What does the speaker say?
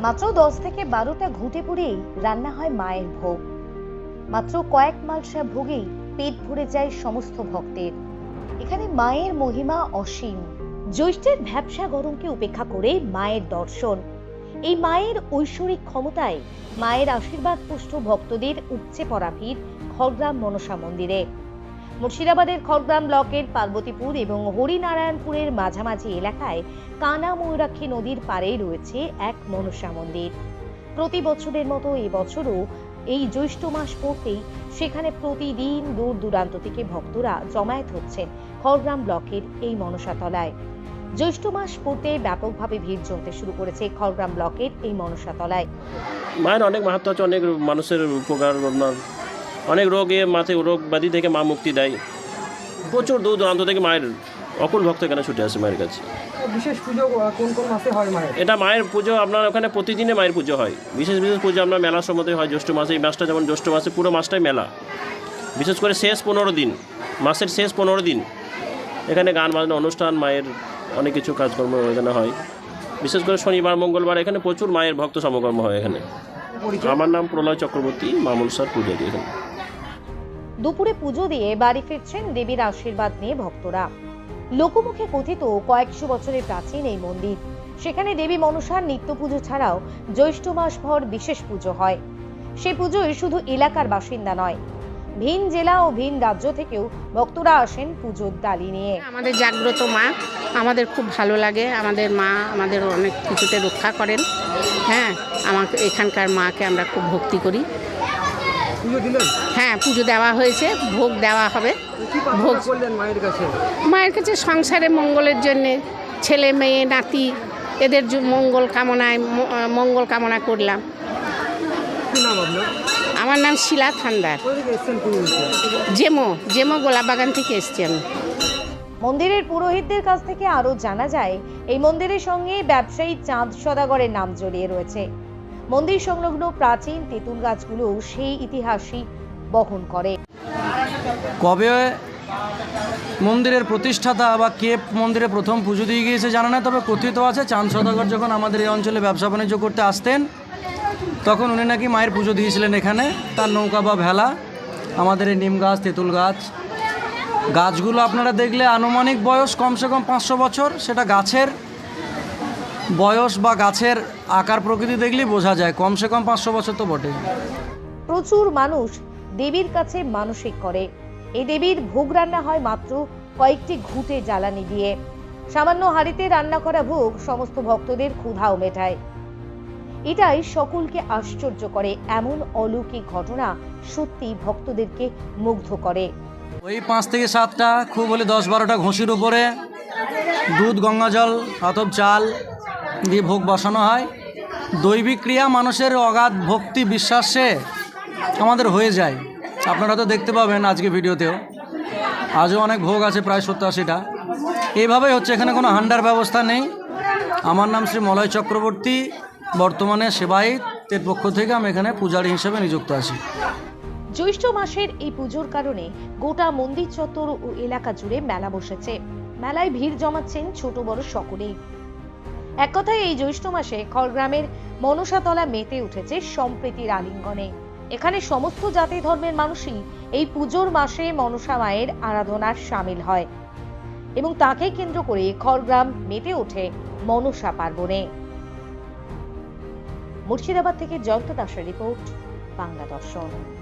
মাত্র দশ থেকে বারোটা ঘুঁটে পুড়েই রান্না হয় মায়ের ভোগ। মাত্র কয়েক মালসা ভোগেই পেট ভরে যায় সমস্ত ভক্তের। এখানে মায়ের মহিমা অসীম। জ্যৈষ্ঠের ভ্যাবসা গরমকে উপেক্ষা করে মায়ের দর্শন। এই মায়ের ঐশ্বরিক ক্ষমতায় মায়ের আশীর্বাদ পুষ্ট ভক্তদের উপচে পড়া ভিড় খড়গ্রাম মনসা মন্দিরে। মুর্শিদাবাদের খড়গ্রাম ব্লকের পার্বতীপুর এবং হরিনারায়ণপুরের মাঝামাঝি এলাকায় কানা ময়ূরাক্ষী নদীর পাড়ে রয়েছে এক মনসা মন্দির। প্রতি বছরের মতো এবছরও এই জ্যৈষ্ঠ মাস পড়তেই সেখানে প্রতিদিন দূর দূরান্ত থেকে ভক্তরা জমায়েত হচ্ছেন খড়গ্রাম ব্লকের এই মনসাতলায় জ্যৈষ্ঠ মাস পড়তে ব্যাপকভাবে ভিড় জমতে শুরু করেছে খড়গ্রাম ব্লকের এই মনসাতলায় মায়ের অনেক মাহাত্ম আছে, অনেক মানুষের উপকার অনেক রোগে মাথে রোগ ব্যাধি থেকে মা মুক্তি দেয়। প্রচুর দূর দূরান্ত থেকে মায়ের অকুল ভক্ত এখানে ছুটে আসে মায়ের কাছে। বিশেষ পুজো কোন কোন মাসে হয় মায়ের? এটা মায়ের পুজো আপনার ওখানে প্রতিদিনে মায়ের পুজো হয়। বিশেষ বিশেষ পুজো আপনার মেলার সময়তে হয় জ্যৈষ্ঠ মাসে এই মাসটা যেমন জ্যৈষ্ঠ মাসে পুরো মাসটাই মেলা। বিশেষ করে শেষ পনেরো দিন মাসের শেষ পনেরো দিন এখানে গান বাজনা অনুষ্ঠান মায়ের অনেক কিছু কাজকর্ম এখানে হয়। বিশেষ করে শনিবার মঙ্গলবার এখানে প্রচুর মায়ের ভক্ত সমাগম হয় এখানে। আমার নাম প্রলয় চক্রবর্তী মামুল স্যার পূজারি এখানে। দুপুরে পুজো দিয়ে বাড়ি ফিরছেন দেবীর আশীর্বাদ নিয়ে ভক্তরা। লোকমুখে কথিত কয়েকশো বছরের প্রাচীন এই মন্দির। সেখানে দেবী মনসার নিত্য পুজো ছাড়াও জ্যৈষ্ঠ মাস ভর বিশেষ পুজো হয়। সে পুজোয় শুধু এলাকার বাসিন্দা নয়, ভিন জেলা ও ভিন রাজ্য থেকেও ভক্তরা আসেন পুজোর ডালি নিয়ে। আমাদের জাগ্রত মা, আমাদের খুব ভালো লাগে। আমাদের মা আমাদের অনেক কিছুতে রক্ষা করেন। হ্যাঁ আমাকে এখানকার মাকে আমরা খুব ভক্তি করি। হ্যাঁ পুজো দেওয়া হয়েছে ভোগ দেওয়া হবে। ভোগ। করলেন মায়ের কাছে? মায়ের কাছে সংসারে মঙ্গলের জন্যে ছেলে মেয়ে নাতি এদের মঙ্গল কামনায় মঙ্গল কামনা করলাম। আমার নাম শিলা থান্দার জেমো জেমো গোলাবাগান থেকে এসছি আমি। মন্দিরের পুরোহিতদের কাছ থেকে আরও জানা যায় এই মন্দিরের সঙ্গে ব্যবসায়ী চাঁদ সদাগরের নাম জড়িয়ে রয়েছে। মন্দির সংলগ্ন প্রাচীন তেঁতুল গাছগুলো সেই ইতিহাসই বহন করে। কবে মন্দিরের প্রতিষ্ঠাতা বা কে মন্দিরে প্রথম পুজো দিয়ে গিয়েছে জানা না তবে কথিত আছে, চাঁদ সদাগর যখন আমাদের এই অঞ্চলে ব্যবসা বাণিজ্য করতে আসতেন, তখন উনি নাকি মায়ের পুজো দিয়েছিলেন এখানে। তার নৌকা বা ভেলা, আমাদের এই নিম গাছ, তেঁতুল গাছ। গাছগুলো আপনারা দেখলে আনুমানিক বয়স কমসে কম পাঁচশো বছর, সেটা গাছের বয়স বা গাছের আকার প্রকৃতি দেখলেই বোঝা যায়। কমসে কম পাঁচশো বছর তো বটেই। প্রচুর মানুষ দেবীর কাছে মানসিক করে। এই দেবীর ভোগ রান্না হয় মাত্র কয়েকটি ঘুঁটে জ্বালানি দিয়ে। সামান্য হাঁড়িতে রান্না করা ভোগ সমস্ত ভক্তদের ক্ষুধাও মেটায়। এটাই সকলকে আশ্চর্য করে এমন অলৌকিক ঘটনা সত্যি ভক্তদেরকে মুগ্ধ করে। ওই পাঁচ থেকে সাতটা খুব হলে দশ বারোটা ঘষির উপরে দুধ গঙ্গা জল আতপ চাল দিয়ে ভোগ বসানো হয়। দৈবিক ক্রিয়া মানুষের অগাধ ভক্তি বিশ্বাসে আমাদের হয়ে যায়। আপনারা তো দেখতে পাবেন আজকে ভিডিওতেও। আজও অনেক ভোগ আছে, প্রায় সত্তর আশিটা। এইভাবেই হচ্ছে, এখানে কোনো হান্ডার ব্যবস্থা নেই। আমার নাম শ্রী মলয় চক্রবর্তী। বর্তমানে সেবায়িতের পক্ষ থেকে আমি এখানে পূজারী হিসেবে নিযুক্ত আছি। জ্যৈষ্ঠ মাসের এই পুজোর কারণে গোটা মন্দির চত্বর ও এলাকা জুড়ে মেলা বসেছে। মেলায় ভিড় জমাচ্ছেন ছোট বড় সকলেই। এক কথায় এই জ্যৈষ্ঠ মাসে খড়গ্রামের মনসাতলা মেতে উঠেছে সম্প্রীতির আলিঙ্গনে। এখানে সমস্ত জাতি ধর্মের মানুষই এই পুজোর মাসে মনসা মায়ের আরাধনার সামিল হয় এবং তাকে কেন্দ্র করে খড়গ্রাম মেতে ওঠে মনসা পার্বণে। মুর্শিদাবাদ থেকে জয়ন্ত দাসের রিপোর্ট, বাংলা দর্শন।